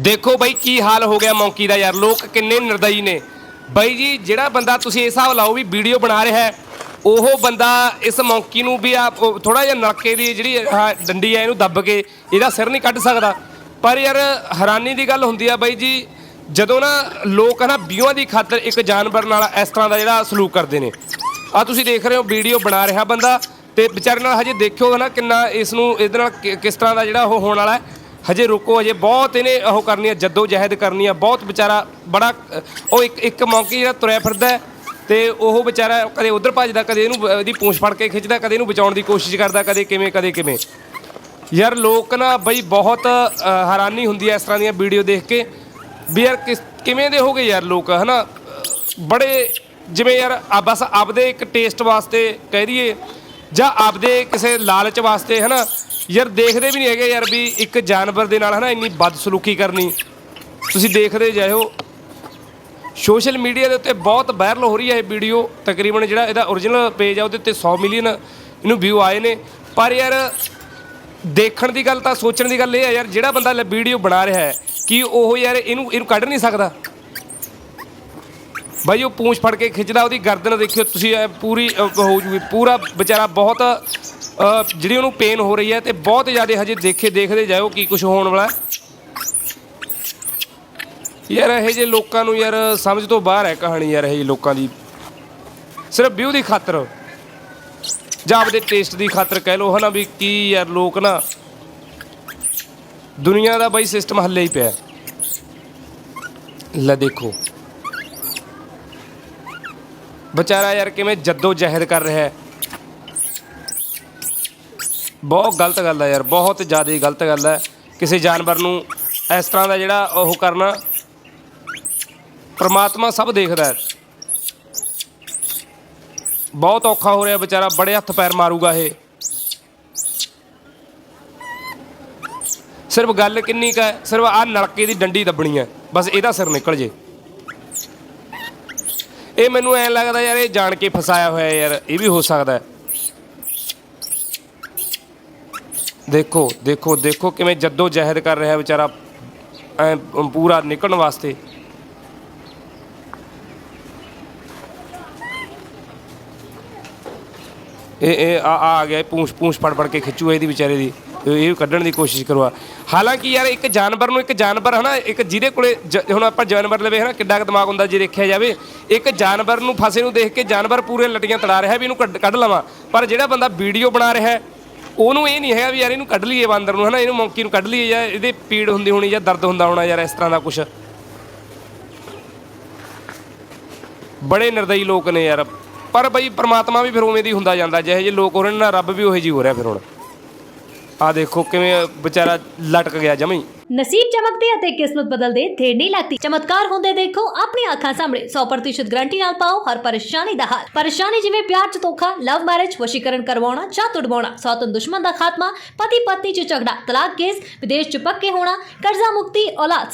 ਦੇਖੋ ਬਾਈ ਕੀ ਹਾਲ ਹੋ ਗਿਆ ਮੌਂਕੀ ਦਾ ਯਾਰ, ਲੋਕ ਕਿੰਨੇ ਨਿਰਦਈ ਨੇ। ਬਾਈ ਜੀ, ਜਿਹੜਾ ਬੰਦਾ ਤੁਸੀਂ ਇਸ ਹਿਸਾਬ ਲਾਓ ਵੀ ਵੀਡੀਓ ਬਣਾ ਰਿਹਾ ਹੈ, ਉਹ ਬੰਦਾ ਇਸ ਮੌਂਕੀ ਨੂੰ ਵੀ ਆ ਥੋੜਾ ਜਿਹਾ ਨਲਕੇ ਦੀ ਜਿਹੜੀ ਆਹ ਡੰਡੀ ਹੈ, ਇਹਨੂੰ ਦੱਬ ਕੇ ਇਹਦਾ ਸਿਰ ਨਹੀਂ ਕੱਢ ਸਕਦਾ। ਪਰ ਯਾਰ, ਹੈਰਾਨੀ ਦੀ ਗੱਲ ਹੁੰਦੀ ਆ ਬਾਈ ਜੀ, ਜਦੋਂ ਨਾ ਲੋਕ ਨਾ ਵਿਊਆਂ ਦੀ ਖਾਤਰ ਇੱਕ ਜਾਨਵਰ ਨਾਲ ਇਸ ਤਰ੍ਹਾਂ ਦਾ ਜਿਹੜਾ ਸਲੂਕ ਕਰਦੇ ਨੇ। ਆ ਤੁਸੀਂ ਦੇਖ ਰਹੇ ਹੋ, ਵੀਡੀਓ ਬਣਾ ਰਿਹਾ ਬੰਦਾ, ਤੇ ਵਿਚਾਰੇ ਨਾਲ ਹਜੇ ਦੇਖਿਓ ਨਾ ਕਿੰਨਾ ਇਸ ਨੂੰ, ਇਹਦੇ ਨਾਲ ਕਿ- ਕਿਸ ਤਰ੍ਹਾਂ ਦਾ ਜਿਹੜਾ ਉਹ ਹੋਣ ਵਾਲਾ ਹੈ। ਹਜੇ ਰੁਕੋ, ਹਜੇ ਬਹੁਤ ਇਹਨੇ ਉਹ ਕਰਨੀ ਆ ਜੱਦੋ ਜਹਿਦ ਕਰਨੀ ਆ ਬਹੁਤ ਵਿਚਾਰਾ ਬੜਾ ਉਹ ਇੱਕ ਇੱਕ ਮੌਕੇ ਜਿਹੜਾ ਤੁਰਿਆ ਫਿਰਦਾ ਹੈ ਤੇ ਉਹ ਵਿਚਾਰਾ ਕਦੇ ਉਧਰ ਭੱਜਦਾ, ਕਦੇ ਇਹਨੂੰ ਇਹਦੀ ਪੂੰਛ ਫੜ ਕੇ ਖਿੱਚਦਾ, ਕਦੇ ਇਹਨੂੰ ਬਚਾਉਣ ਦੀ ਕੋਸ਼ਿਸ਼ ਕਰਦਾ, ਕਦੇ ਕਿਵੇਂ ਕਦੇ ਕਿਵੇਂ। ਯਾਰ ਲੋਕ ਨਾ ਬਈ ਬਹੁਤ ਹੈਰਾਨੀ ਹੁੰਦੀ ਹੈ ਇਸ ਤਰ੍ਹਾਂ ਦੀਆਂ ਵੀਡੀਓ ਦੇਖ ਕੇ ਵੀ ਯਾਰ ਕਿਸ, ਕਿਵੇਂ ਦੇ ਹੋ ਗਏ ਯਾਰ ਲੋਕ, ਹਨਾ? ਬੜੇ ਜਿਵੇਂ ਯਾਰ ਬਸ ਆਪਦੇ ਇੱਕ ਟੇਸਟ ਵਾਸਤੇ ਕਹਿ ਦਈਏ ਜਾਂ ਆਪਦੇ ਕਿਸੇ ਲਾਲਚ ਵਾਸਤੇ, ਹਨਾ? ਯਾਰ ਦੇਖਦੇ ਵੀ ਨਹੀਂ ਹੈਗੇ ਯਾਰ ਵੀ ਇੱਕ ਜਾਨਵਰ ਦੇ ਨਾਲ ਹਨਾ ਇੰਨੀ ਬਦਸਲੂਕੀ ਕਰਨੀ। ਤੁਸੀਂ ਦੇਖਦੇ ਜਾਇਓ। ਸੋਸ਼ਲ ਮੀਡੀਆ ਦੇ ਉੱਤੇ ਬਹੁਤ ਵਾਇਰਲ ਹੋ ਰਹੀ ਹੈ ਇਹ ਵੀਡੀਓ। ਤਕਰੀਬਨ ਜਿਹੜਾ ਇਹਦਾ origignal ਪੇਜ ਆ ਉਹਦੇ ਉੱਤੇ 100 ਮਿਲੀਅਨ ਇਹਨੂੰ ਵਿਊ ਆਏ ਨੇ। ਪਰ ਯਾਰ ਦੇਖਣ ਦੀ ਗੱਲ ਤਾਂ ਸੋਚਣ ਦੀ ਗੱਲ ਇਹ ਹੈ ਯਾਰ, ਜਿਹੜਾ ਬੰਦਾ ਵੀਡੀਓ ਬਣਾ ਰਿਹਾ ਹੈ, ਕਿ ਉਹ ਯਾਰ ਇਹਨੂੰ ਇਹਨੂੰ ਕੱਢ ਨਹੀਂ ਸਕਦਾ? ਬਾਈ, ਉਹ ਪੂੰਛ ਫੜ ਕੇ ਖਿੱਚਦਾ, ਉਹਦੀ ਗਰਦਨ ਦੇਖਿਓ, ਤੁਸੀਂ ਪੂਰੀ ਹੋ ਜੂਗੀ। ਪੂਰਾ ਵਿਚਾਰਾ ਬਹੁਤ ਜਿਹੜੀ ਉਹਨੂੰ ਪੇਨ ਹੋ ਰਹੀ ਹੈ ਤੇ ਬਹੁਤ ਜ਼ਿਆਦਾ ਹਜੇ ਦੇਖੇ ਦੇਖਦੇ ਜਾਇਓ ਕੀ ਕੁਝ ਹੋਣ ਵਾਲਾ ਯਾਰ ਇਹ ਜੇ ਲੋਕਾਂ ਨੂੰ ਯਾਰ ਸਮਝ ਤੋਂ ਬਾਹਰ ਹੈ ਕਹਾਣੀ ਯਾਰ ਇਹ ਜਿਹੇ ਲੋਕਾਂ ਦੀ। ਸਿਰਫ ਵਿਊ ਦੀ ਖਾਤਰ। ਜਾਂ ਆਪਦੇ ਟੇਸਟ ਦੀ ਖਾਤਰ ਕਹਿ ਲੋ ਹਨਾ ਵੀ ਕੀ ਯਾਰ ਲੋਕ ਨਾ ਦੁਨੀਆ ਦਾ ਬਾਈ ਸਿਸਟਮ ਹੱਲੇ ਹੀ ਪਿਆ ਲੈ ਦੇਖੋ। ਵਿਚਾਰਾ ਯਾਰ ਕਿਵੇਂ ਜੱਦੋ ਜਹਿਦ ਕਰ ਰਿਹਾ ਹੈ। ਬਹੁਤ ਗਲਤ ਗੱਲ ਹੈ ਯਾਰ, ਬਹੁਤ ਜ਼ਿਆਦਾ ਗਲਤ ਗੱਲ ਹੈ ਕਿਸੇ ਜਾਨਵਰ ਨੂੰ ਇਸ ਤਰ੍ਹਾਂ ਦਾ ਜਿਹੜਾ ਉਹ ਕਰਨਾ, ਪ੍ਰਮਾਤਮਾ ਸਭ ਦੇਖਦਾ ਹੈ। ਬਹੁਤ ਔਖਾ ਹੋ ਰਿਹਾ ਵਿਚਾਰਾ, ਬੜੇ ਹੱਥ ਪੈਰ ਮਾਰੂਗਾ ਇਹ। ਸਿਰਫ ਗੱਲ ਕਿੰਨੀ ਕੁ ਸਿਰਫ ਆ ਨਲਕੇ ਦੀ ਡੰਡੀ ਦੱਬਣੀ ਹੈ, ਬਸ ਇਹਦਾ ਸਿਰ ਨਿਕਲ ਜੇ। ਇਹ ਮੈਨੂੰ ਐਂ ਲੱਗਦਾ ਯਾਰ, ਇਹ ਜਾਣ ਕੇ ਫਸਾਇਆ ਹੋਇਆ ਯਾਰ, ਇਹ ਵੀ ਹੋ ਸਕਦਾ ਹੈ ਦੇਖੋ ਦੇਖੋ ਦੇਖੋ ਕਿਵੇਂ ਜੱਦੋ ਜਹਿਦ ਕਰ ਰਿਹਾ ਵਿਚਾਰਾ, ਐ ਪੂਰਾ ਨਿਕਲਣ ਵਾਸਤੇ। ਇਹ ਇਹ ਆ ਆ ਗਿਆ ਪੂੰਛ ਪੂੰਛ ਫੜ ਫੜ ਕੇ ਖਿੱਚੂ ਇਹਦੀ ਵਿਚਾਰੇ ਦੀ। ਇਹ ਇਹ ਕੱਢਣ ਦੀ ਕੋਸ਼ਿਸ਼ ਕਰਵਾ ਹਾਲਾਂਕਿ ਯਾਰ, ਇੱਕ ਜਾਨਵਰ ਨੂੰ ਇੱਕ ਜਾਨਵਰ, ਹਨਾ, ਇੱਕ ਜਿਹਦੇ ਕੋਲੇ ਜ- ਹੁਣ ਆਪਾਂ ਜਾਨਵਰ ਲਵੇ, ਹਨਾ, ਕਿੱਡਾ ਕੁ ਦਿਮਾਗ ਹੁੰਦਾ ਜੇ ਦੇਖਿਆ ਜਾਵੇ, ਇੱਕ ਜਾਨਵਰ ਨੂੰ ਫਸੇ ਨੂੰ ਦੇਖ ਕੇ ਜਾਨਵਰ ਪੂਰੇ ਲਟੀਆਂ ਤੜਾ ਰਿਹਾ ਵੀ ਇਹਨੂੰ ਕੱਢ ਕੱਢ ਲਵਾਂ। ਪਰ ਜਿਹੜਾ ਬੰਦਾ ਵੀਡੀਓ ਬਣਾ ਰਿਹਾ ਉਹਨੂੰ ਇਹ ਨਹੀਂ ਹੈਗਾ ਵੀ ਯਾਰ ਇਹਨੂੰ ਕੱਢ ਲਈਏ ਬਾਂਦਰ ਨੂੰ, ਹਨਾ? ਇਹਨੂੰ ਮੰਕੀ ਨੂੰ ਕੱਢ ਲਈਏ ਜਾਂ ਇਹਦੇ ਪੀੜ ਹੁੰਦੀ ਹੋਣੀ ਜਾਂ ਦਰਦ ਹੁੰਦਾ ਹੋਣਾ ਯਾਰ, ਇਸ ਤਰ੍ਹਾਂ ਦਾ ਕੁਝ ਬੜੇ ਨਿਰਦਈ ਲੋਕ ਨੇ ਯਾਰ। ਪਰ ਬਈ ਪ੍ਰਮਾਤਮਾ ਵੀ ਫਿਰ ਉਵੇਂ ਦੀ ਹੁੰਦਾ ਜਾਂਦਾ, ਜਿਹੇ ਜਿਹੇ ਲੋਕ ਹੋ ਰਹੇ ਨੇ ਨਾ ਰੱਬ ਵੀ ਉਹੇ ਜੀ ਹੋ ਰਿਹਾ ਫਿਰ ਹੁਣ। ਆ ਦੇਖੋ ਕਿਵੇਂ ਵਿਚਾਰਾ ਲਟਕ ਗਿਆ ਜਮੀ। ਨਸੀਬ ਚਮਕਦੇ ਅਤੇ ਕਿਸਮਤ ਬਦਲਦੇ ਦੇਰ ਨਹੀਂ ਲੱਗਦੀ। ਚਮਤਕਾਰ ਹੁੰਦੇ ਦੇਖੋ ਆਪਣੀ ਅੱਖਾਂ ਸਾਹਮਣੇ। 100% ਗਰੰਟੀ ਨਾਲ ਪਾਓ ਹਰ ਪਰੇਸ਼ਾਨੀ ਦਾ ਹੱਲ। ਪਰੇਸ਼ਾਨੀ ਜਿਵੇਂ ਪਿਆਰ ਚ ਧੋਖਾ ਲਵ ਮੈਰਿਜ ਵਸ਼ੀਕਰਨ ਕਰਵਾਉਣਾ ਚਾਹ ਤੁੜਵਾਉਣਾ। ਸੌਤਨ ਦੁਸ਼ਮਣ ਦਾ ਖਾਤਮਾ ਪਤੀ ਪਤਨੀ ਚ ਝਗੜਾ, ਤਲਾਕ ਕੇਸ, ਵਿਦੇਸ਼ ਚ ਪੱਕੇ ਹੋਣਾ, ਕਰਜ਼ਾ ਮੁਕਤੀ, ਔਲਾਦ